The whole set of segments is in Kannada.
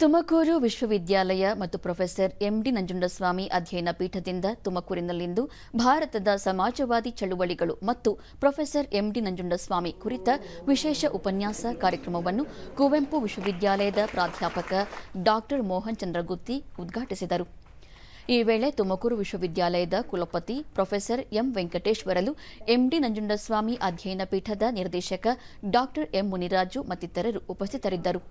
ತುಮಕೂರು ವಿಶ್ವವಿದ್ಯಾಲಯ ಮತ್ತು ಪ್ರೊಫೆಸರ್ ಎಂಡಿ ನಂಜುಂಡಸ್ವಾಮಿ ಅಧ್ಯಯನ ಪೀಠದಿಂದ ತುಮಕೂರಿನಲ್ಲಿಂದು ಭಾರತದ ಸಮಾಜವಾದಿ ಚಳುವಳಿಗಳು ಮತ್ತು ಪ್ರೊಫೆಸರ್ ಎಂಡಿ ನಂಜುಂಡಸ್ವಾಮಿ ಕುರಿತ ವಿಶೇಷ ಉಪನ್ಯಾಸ ಕಾರ್ಯಕ್ರಮವನ್ನು ಕುವೆಂಪು ವಿಶ್ವವಿದ್ಯಾಲಯದ ಪ್ರಾಧ್ಯಾಪಕ ಡಾಕ್ಟರ್ ಮೋಹನ್ ಚಂದ್ರಗುತ್ತಿ ಉದ್ಘಾಟಿಸಿದರು. ಈ ವೇಳೆ ತುಮಕೂರು ವಿಶ್ವವಿದ್ಯಾಲಯದ ಕುಲಪತಿ professor M Venkateshwarlu M D Nanjundaswamy ಅಧ್ಯಯನ ಪೀಠದ ನಿರ್ದೇಶಕ ಡಾಕ್ಟರ್ ಎಂ ಮುನಿರಾಜು ಮತ್ತಿತರರು ಉಪಸ್ಥಿತರಿದ್ದರು.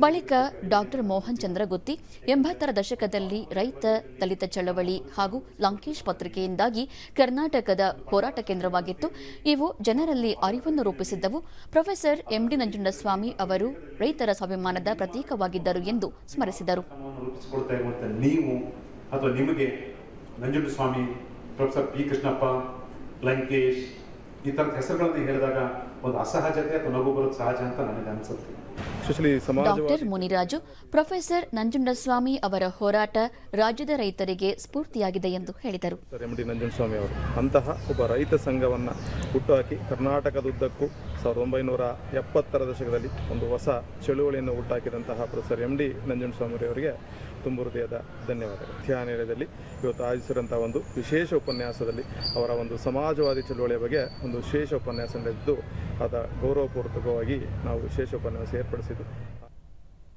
ಬಳಿಕ ಡಾಕ್ಟರ್ ಮೋಹನ್ ಚಂದ್ರಗುತ್ತಿ ಎಂಬತ್ತರ ದಶಕದಲ್ಲಿ ರೈತ ದಲಿತ ಚಳವಳಿ ಹಾಗೂ ಲಂಕೇಶ್ ಪತ್ರಿಕೆಯಿಂದಾಗಿ ಕರ್ನಾಟಕದ ಹೋರಾಟ ಕೇಂದ್ರವಾಗಿತ್ತು. ಇವು ಜನರಲ್ಲಿ ಅರಿವನ್ನು ರೂಪಿಸಿದ್ದವು. ಪ್ರೊಫೆಸರ್ ಎಂಡಿ ನಂಜುಂಡಸ್ವಾಮಿ ಅವರು ರೈತರ ಸ್ವಾಭಿಮಾನದ ಪ್ರತೀಕವಾಗಿದ್ದರು ಎಂದು ಸ್ಮರಿಸಿದರು. ಅಥವಾ ನಿಮಗೆ ನಂಜುಂಡ ಸ್ವಾಮಿ ಪ್ರೊಫೆಸರ್ ಪಿ ಕೃಷ್ಣಪ್ಪ ಲಂಕೇಶ್ ಈ ಥರದ ಹೆಸರುಗಳನ್ನು ಹೇಳಿದಾಗ ಒಂದು ಅಸಹಜತೆ ಅಥವಾ ನಗು ಬರೋದು ಸಹಜ ಅಂತ ನನಗೆ ಅನಿಸುತ್ತೆ. ಡಾಕ್ಟರ್ ಮುನಿರಾಜು ಪ್ರೊಫೆಸರ್ ನಂಜುಂಡಸ್ವಾಮಿ ಅವರ ಹೋರಾಟ ರಾಜ್ಯದ ರೈತರಿಗೆ ಸ್ಫೂರ್ತಿಯಾಗಿದೆ ಎಂದು ಹೇಳಿದರು. ಸರ್ ಎಂ ಡಿ ನಂಜನಸ್ವಾಮಿ ಅವರು ಅಂತಹ ಒಬ್ಬ ರೈತ ಸಂಘವನ್ನು ಹುಟ್ಟುಹಾಕಿ ಕರ್ನಾಟಕದುದ್ದಕ್ಕೂ ಸಾವಿರದ ಒಂಬೈನೂರ ಎಪ್ಪತ್ತರ ದಶಕದಲ್ಲಿ ಒಂದು ಹೊಸ ಚಳುವಳಿಯನ್ನು ಹುಟ್ಟಾಕಿದಂತಹ ಪ್ರೊಫೆಸರ್ ಎಂ ಡಿ ನಂಜುಂಡಸ್ವಾಮಿ ಅವರಿಗೆ ತುಂಬ ಹೃದಯದ ಧನ್ಯವಾದಗಳು. ಧ್ಯಾನಿಲಯದಲ್ಲಿ ಇವತ್ತು ಆಯೋಜಿಸಿರುವಂಥ ಒಂದು ವಿಶೇಷ ಉಪನ್ಯಾಸದಲ್ಲಿ ಅವರ ಒಂದು ಸಮಾಜವಾದಿ ಚಳುವಳಿಯ ಬಗ್ಗೆ ಒಂದು ವಿಶೇಷ ಉಪನ್ಯಾಸ ನಡೆದಿದ್ದು ಅದ ಗೌರವಪೂರ್ವಕವಾಗಿ ನಾವು ವಿಶೇಷ ಉಪನ್ಯಾಸ ಏರ್ಪಡಿಸಿದ್ದು.